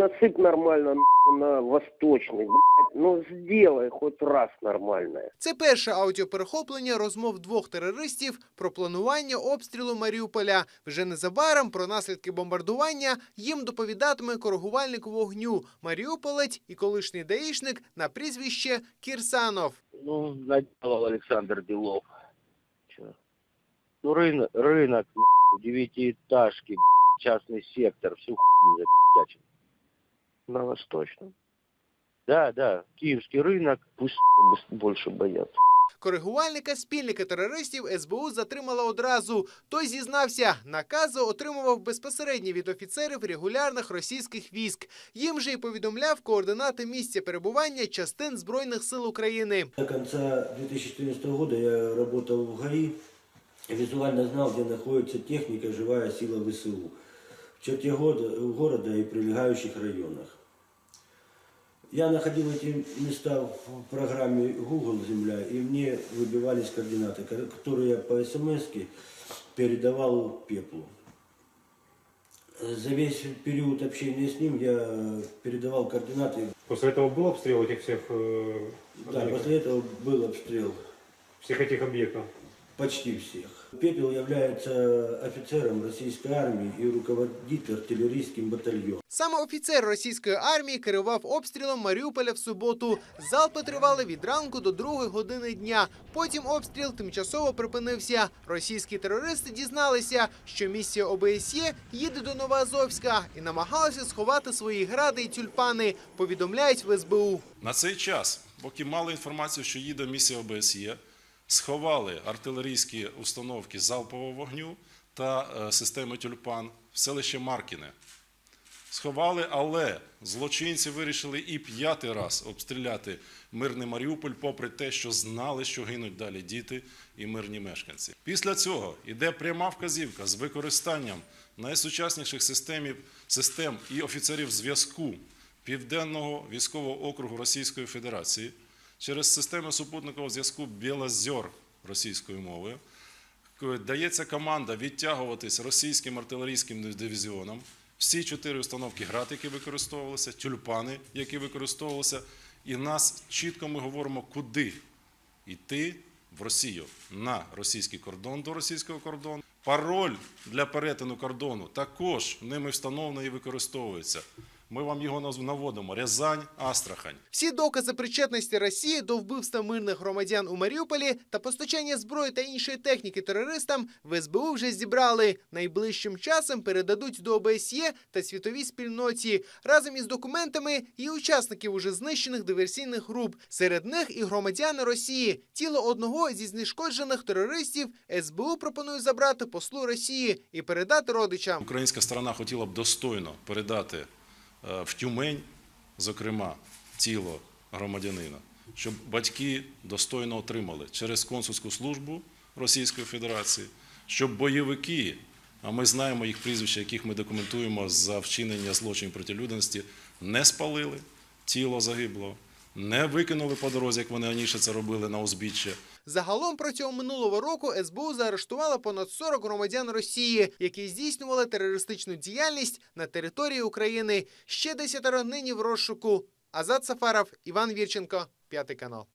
насыпь нормально нахуй, на восточный, блядь. Ну сделай хоть раз нормальное. Це перше аудіоперехоплення розмов двох терористів про планування обстрілу Маріуполя. Вже незабаром про наслідки бомбардування їм доповідатиме коригувальник вогню Маріуполець і колишній даїшник на прізвище Кірсанов. Ну, наделал Александр Белов. Чё? Ну, рынок, рынок, нахуй, девятиэтажки, блядь, частный сектор, всю хуйню запиздячил. На Восточном? Да, да, киевский рынок, пусть больше боятся. Коригувальника спільника терористів СБУ затримала одразу. Той зізнався, накази отримував безпосередньо від офіцерів регулярних російських військ. Їм же й повідомляв координати місця перебування частин збройних сил України. До конца 2014 года я работал в ГАИ и визуально знал, где находится техника «Живая сила ВСУ» черте года- города и прилегающих районах. Я находил эти места в программе Google «Земля», и мне выбивались координаты, ко- которые я по смс передавал Пеплу. За весь период общения с ним я передавал координаты. После этого был обстрел этих всех, э, Да, после этого был обстрел всех этих объектов? Почти всех. Пепел является офицером российской армии и руководит артиллерийским батальоном. Саме офіцер російської армії керував обстрілом Маріуполя в суботу. Залпи тривали від ранку до другої години дня. Потім обстріл тимчасово припинився. Російські терористи дізналися, що місія ОБСЄ їде до Новоазовська і намагалися сховати свої гради і тюльпани. Повідомляють в СБУ. На цей час, поки мали інформацію, що їде місія ОБСЄ, сховали артилерійські установки залпового вогню та е, системи тюльпан в селище Маркіне. Сховали, але злочинці вирішили і п'ятий раз обстріляти мирний Маріуполь, попри те, що знали, що гинуть далі діти і мирні мешканці. Після цього йде пряма вказівка з використанням найсучасніших системів, систем і офіцерів зв'язку Південного військового округу Російської Федерації через системи супутникового зв'язку Білозер російською мовою. Дається команда відтягуватись російським артилерійським дивізіонам. Всі чотири установки град, які використовувалися, тюльпани, які використовувалися, і нас чітко ми говоримо, куди йти в Росію на російський кордон до російського кордону. Пароль для перетину кордону також ними встановлений і використовується. Ми вам його наводимо: Рязань, Астрахань. Всі докази причетності Росії до вбивства мирних громадян у Маріуполі та постачання зброї та іншої техніки терористам в СБУ вже зібрали. Найближчим часом передадуть до ОБСЄ та світовій спільноті разом із документами і учасників уже знищених диверсійних груп. Серед них і громадяни Росії. Тіло одного зі знешкоджених терористів СБУ пропонує забрати послу Росії і передати родичам. Українська сторона хотіла б достойно передати в Тюмень, зокрема, тіло громадянина, щоб батьки достойно отримали через консульську службу Російської Федерації, щоб бойовики, а ми знаємо їх прізвища, яких ми документуємо за вчинення злочинів проти людяності, не спалили тіло загиблого, не викинули по дорозі, як вони раніше це робили на узбіччя. Загалом протягом минулого року СБУ заарештувала понад 40 громадян Росії, які здійснювали терористичну діяльність на території України. Ще десятеро нині в розшуку. Азат Сафаров, Іван Вірченко, п'ятий канал.